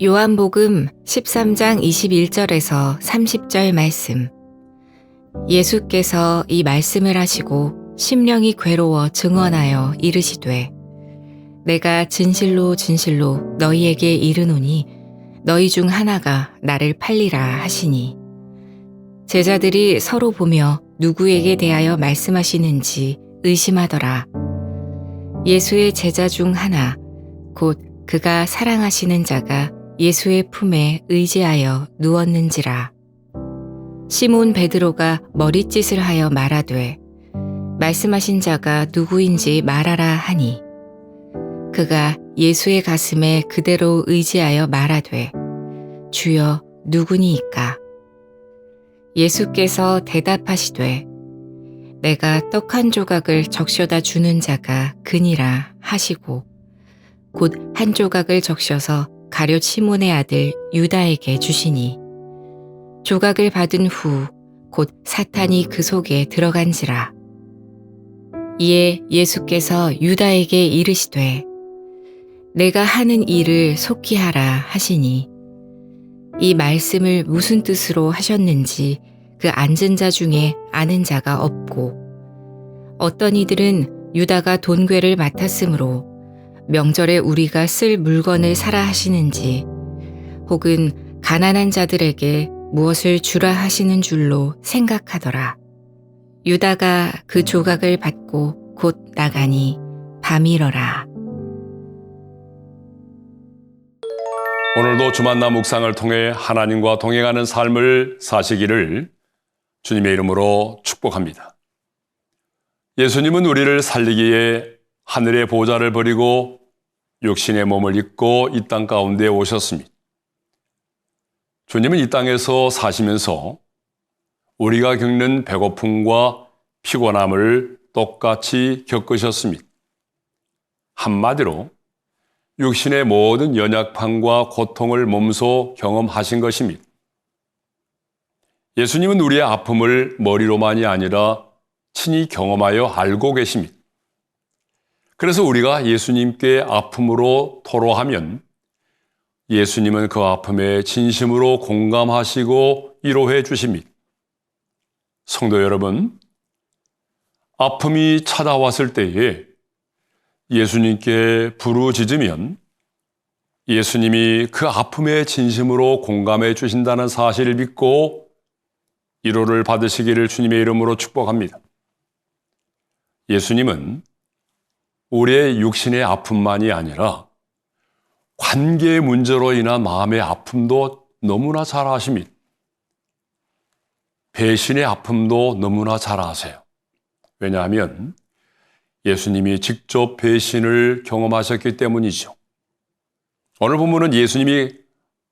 요한복음 13장 21절에서 30절 말씀. 예수께서 이 말씀을 하시고 심령이 괴로워 증언하여 이르시되 내가 진실로 진실로 너희에게 이르노니 너희 중 하나가 나를 팔리라 하시니 제자들이 서로 보며 누구에게 대하여 말씀하시는지 의심하더라. 예수의 제자 중 하나 곧 그가 사랑하시는 자가 예수의 품에 의지하여 누웠는지라. 시몬 베드로가 머리짓을 하여 말하되 말씀하신 자가 누구인지 말하라 하니 그가 예수의 가슴에 그대로 의지하여 말하되 주여 누구니이까 예수께서 대답하시되 내가 떡 한 조각을 적셔다 주는 자가 그니라 하시고 곧 한 조각을 적셔서 가룟 시몬의 아들 유다에게 주시니 조각을 받은 후 곧 사탄이 그 속에 들어간지라. 이에 예수께서 유다에게 이르시되 내가 하는 일을 속히 하라 하시니 이 말씀을 무슨 뜻으로 하셨는지 그 앉은 자 중에 아는 자가 없고 어떤 이들은 유다가 돈괴를 맡았으므로 명절에 우리가 쓸 물건을 사라 하시는지 혹은 가난한 자들에게 무엇을 주라 하시는 줄로 생각하더라. 유다가 그 조각을 받고 곧 나가니 밤이러라. 오늘도 주만나 묵상을 통해 하나님과 동행하는 삶을 사시기를 주님의 이름으로 축복합니다. 예수님은 우리를 살리기에 하늘의 보좌를 버리고 육신의 몸을 입고 이 땅 가운데 오셨습니다. 주님은 이 땅에서 사시면서 우리가 겪는 배고픔과 피곤함을 똑같이 겪으셨습니다. 한마디로 육신의 모든 연약함과 고통을 몸소 경험하신 것입니다. 예수님은 우리의 아픔을 머리로만이 아니라 친히 경험하여 알고 계십니다. 그래서 우리가 예수님께 아픔으로 토로하면 예수님은 그 아픔에 진심으로 공감하시고 위로해 주십니다. 성도 여러분, 아픔이 찾아왔을 때에 예수님께 부르짖으면 예수님이 그 아픔에 진심으로 공감해 주신다는 사실을 믿고 위로를 받으시기를 주님의 이름으로 축복합니다. 예수님은 우리의 육신의 아픔만이 아니라 관계의 문제로 인한 마음의 아픔도 너무나 잘 아십니다. 배신의 아픔도 너무나 잘 아세요. 왜냐하면 예수님이 직접 배신을 경험하셨기 때문이죠. 오늘 본문은 예수님이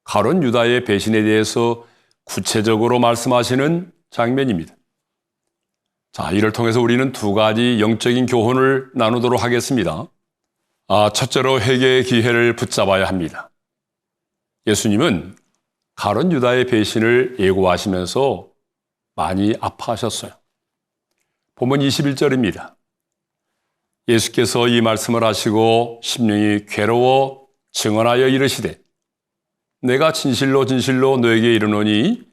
가론 유다의 배신에 대해서 구체적으로 말씀하시는 장면입니다. 자, 이를 통해서 우리는 두 가지 영적인 교훈을 나누도록 하겠습니다. 아, 첫째로 회개의 기회를 붙잡아야 합니다. 예수님은 가론 유다의 배신을 예고하시면서 많이 아파하셨어요. 본문 21절입니다. 예수께서 이 말씀을 하시고 심령이 괴로워 증언하여 이르시되 내가 진실로 진실로 너에게 이르노니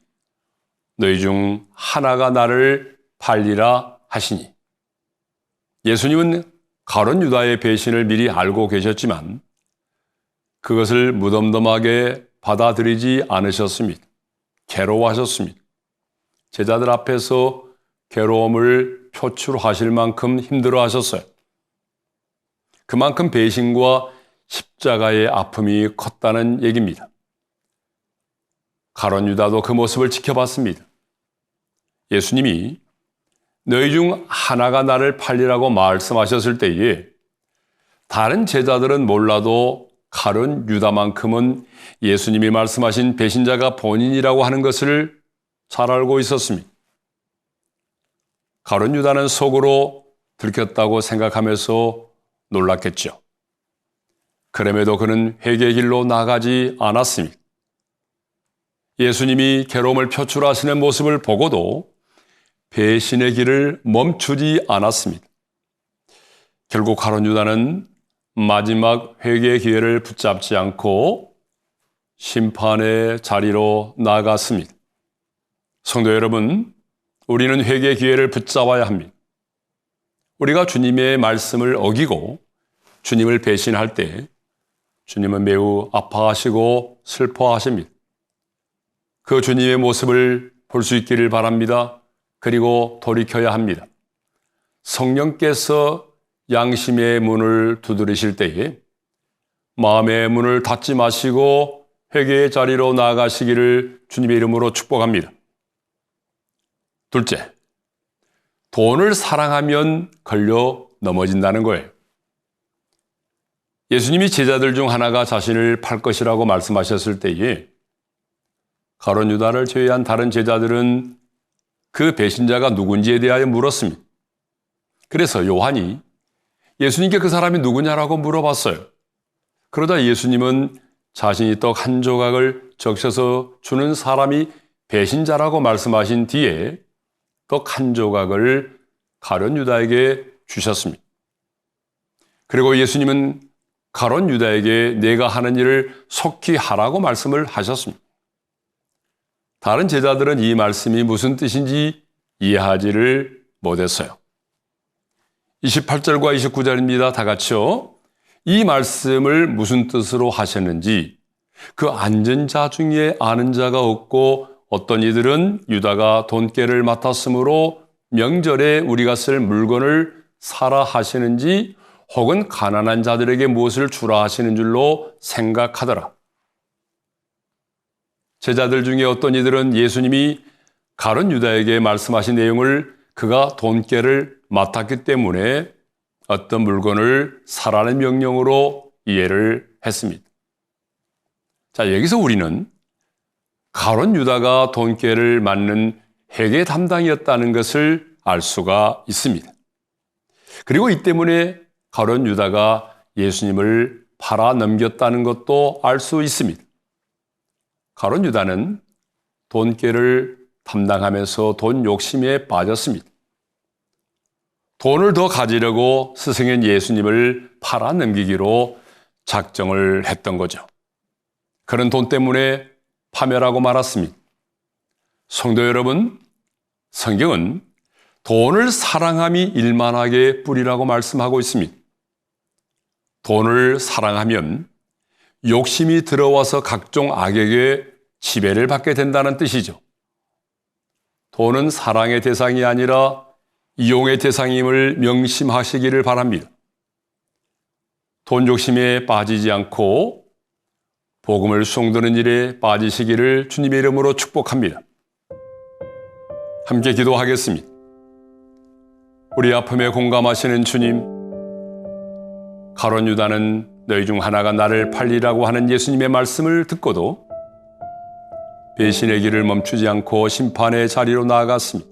너희 중 하나가 나를 팔리라 하시니 예수님은 가론 유다의 배신을 미리 알고 계셨지만 그것을 무덤덤하게 받아들이지 않으셨습니다. 괴로워하셨습니다. 제자들 앞에서 괴로움을 표출하실 만큼 힘들어 하셨어요. 그만큼 배신과 십자가의 아픔이 컸다는 얘기입니다. 가론 유다도 그 모습을 지켜봤습니다. 예수님이 너희 중 하나가 나를 팔리라고 말씀하셨을 때에 다른 제자들은 몰라도 가론 유다만큼은 예수님이 말씀하신 배신자가 본인이라고 하는 것을 잘 알고 있었습니다. 가론 유다는 속으로 들켰다고 생각하면서 놀랐겠죠. 그럼에도 그는 회개 길로 나가지 않았습니다. 예수님이 괴로움을 표출하시는 모습을 보고도 배신의 길을 멈추지 않았습니다. 결국 가론 유다는 마지막 회개의 기회를 붙잡지 않고 심판의 자리로 나아갔습니다. 성도 여러분, 우리는 회개 기회를 붙잡아야 합니다. 우리가 주님의 말씀을 어기고 주님을 배신할 때 주님은 매우 아파하시고 슬퍼하십니다. 그 주님의 모습을 볼 수 있기를 바랍니다. 그리고 돌이켜야 합니다. 성령께서 양심의 문을 두드리실 때에 마음의 문을 닫지 마시고 회개의 자리로 나아가시기를 주님의 이름으로 축복합니다. 둘째, 돈을 사랑하면 걸려 넘어진다는 거예요. 예수님이 제자들 중 하나가 자신을 팔 것이라고 말씀하셨을 때에 가론 유다를 제외한 다른 제자들은 그 배신자가 누군지에 대하여 물었습니다. 그래서 요한이 예수님께 그 사람이 누구냐라고 물어봤어요. 그러다 예수님은 자신이 떡 한 조각을 적셔서 주는 사람이 배신자라고 말씀하신 뒤에 떡 한 조각을 가론 유다에게 주셨습니다. 그리고 예수님은 가론 유다에게 내가 하는 일을 속히 하라고 말씀을 하셨습니다. 다른 제자들은 이 말씀이 무슨 뜻인지 이해하지를 못했어요. 28절과 29절입니다. 다 같이요. 이 말씀을 무슨 뜻으로 하셨는지 그 앉은 자 중에 아는 자가 없고 어떤 이들은 유다가 돈깨를 맡았으므로 명절에 우리가 쓸 물건을 사라 하시는지 혹은 가난한 자들에게 무엇을 주라 하시는 줄로 생각하더라. 제자들 중에 어떤 이들은 예수님이 가론 유다에게 말씀하신 내용을 그가 돈깨를 맡았기 때문에 어떤 물건을 사라는 명령으로 이해를 했습니다. 자, 여기서 우리는 가론 유다가 돈깨를 맡는 회계 담당이었다는 것을 알 수가 있습니다. 그리고 이 때문에 가론 유다가 예수님을 팔아 넘겼다는 것도 알 수 있습니다. 가론 유다는 돈깨를 담당하면서 돈 욕심에 빠졌습니다. 돈을 더 가지려고 스승인 예수님을 팔아 넘기기로 작정을 했던 거죠. 그런 돈 때문에 파멸하고 말았습니다. 성도 여러분, 성경은 돈을 사랑함이 일만하게 뿌리라고 말씀하고 있습니다. 돈을 사랑하면 욕심이 들어와서 각종 악에게 지배를 받게 된다는 뜻이죠. 돈은 사랑의 대상이 아니라 이용의 대상임을 명심하시기를 바랍니다. 돈 욕심에 빠지지 않고 복음을 수송드는 일에 빠지시기를 주님의 이름으로 축복합니다. 함께 기도하겠습니다. 우리 아픔에 공감하시는 주님, 가론 유다는 너희 중 하나가 나를 팔리라고 하는 예수님의 말씀을 듣고도 배신의 길을 멈추지 않고 심판의 자리로 나아갔습니다.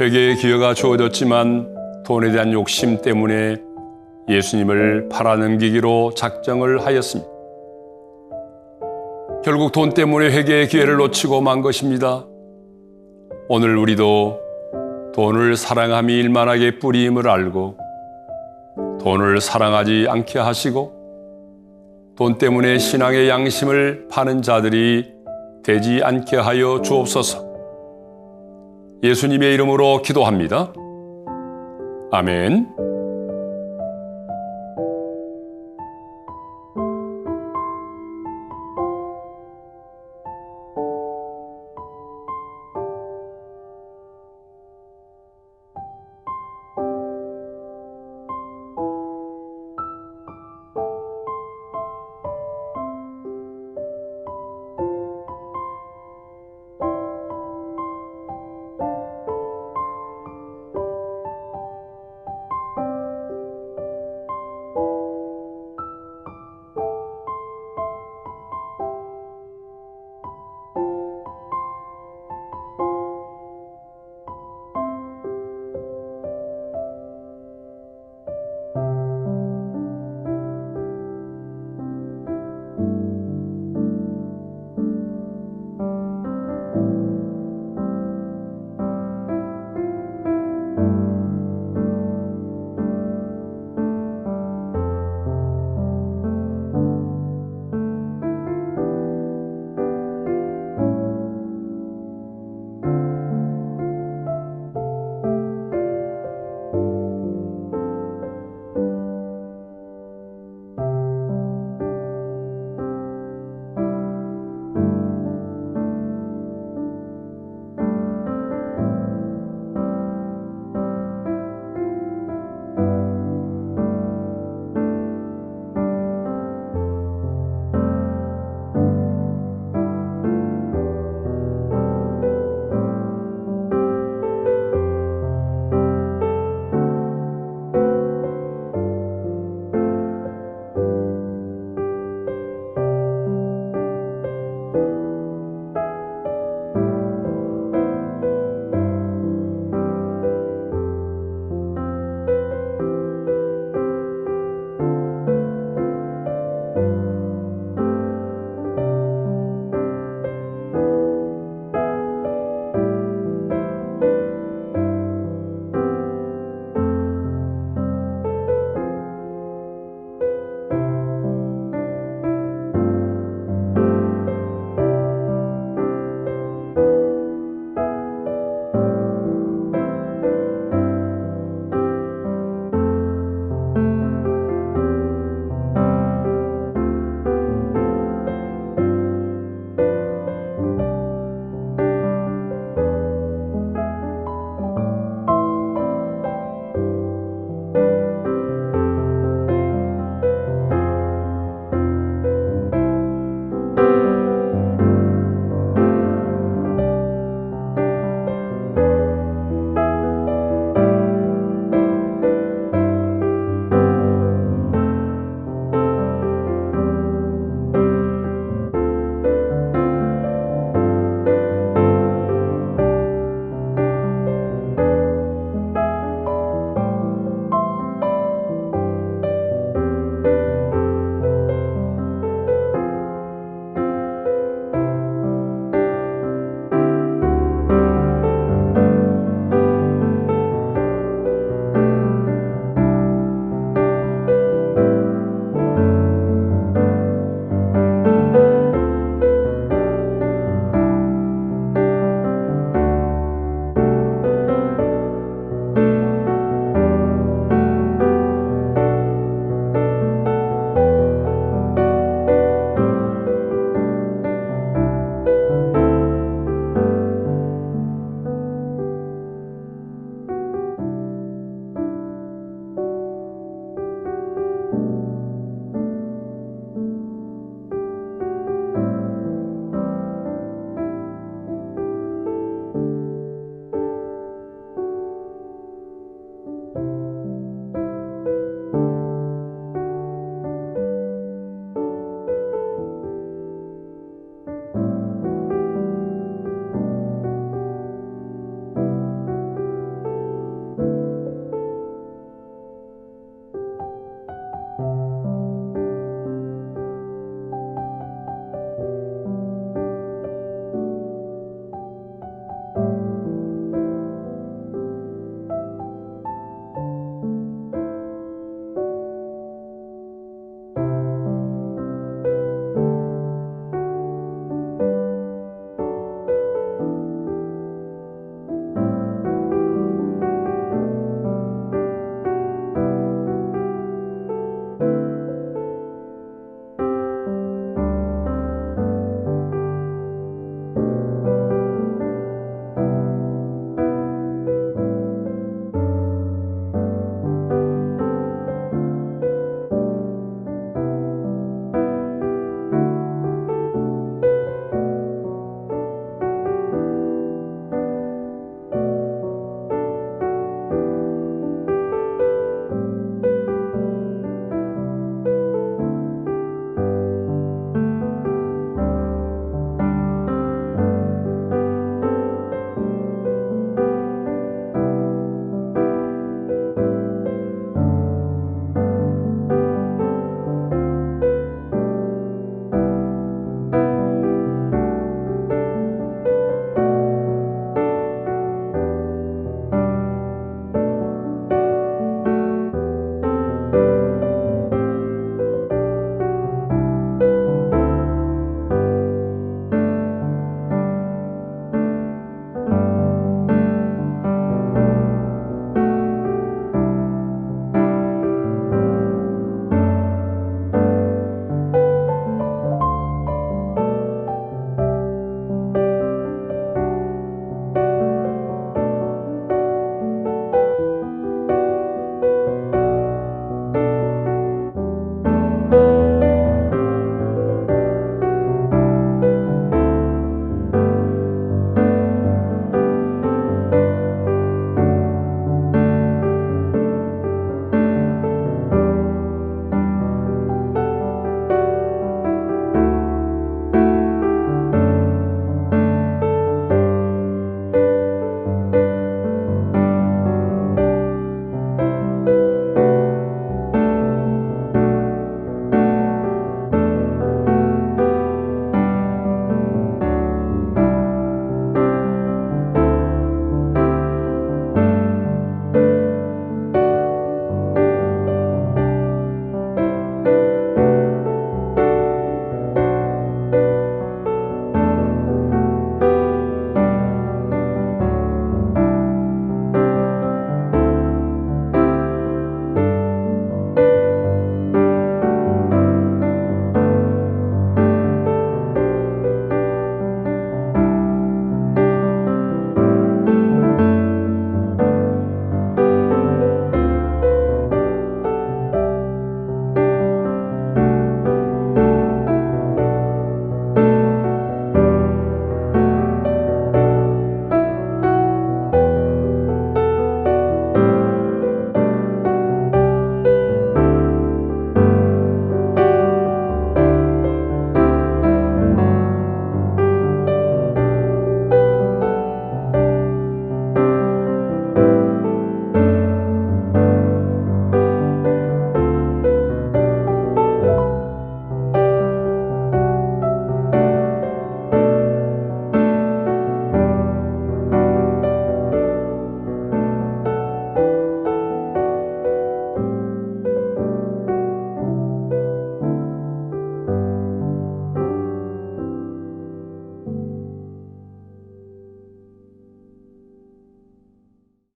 회개의 기회가 주어졌지만 돈에 대한 욕심 때문에 예수님을 팔아넘기기로 작정을 하였습니다. 결국 돈 때문에 회개의 기회를 놓치고 만 것입니다. 오늘 우리도 돈을 사랑함이 일만하게 뿌리임을 알고 돈을 사랑하지 않게 하시고 돈 때문에 신앙의 양심을 파는 자들이 되지 않게 하여 주옵소서. 예수님의 이름으로 기도합니다. 아멘.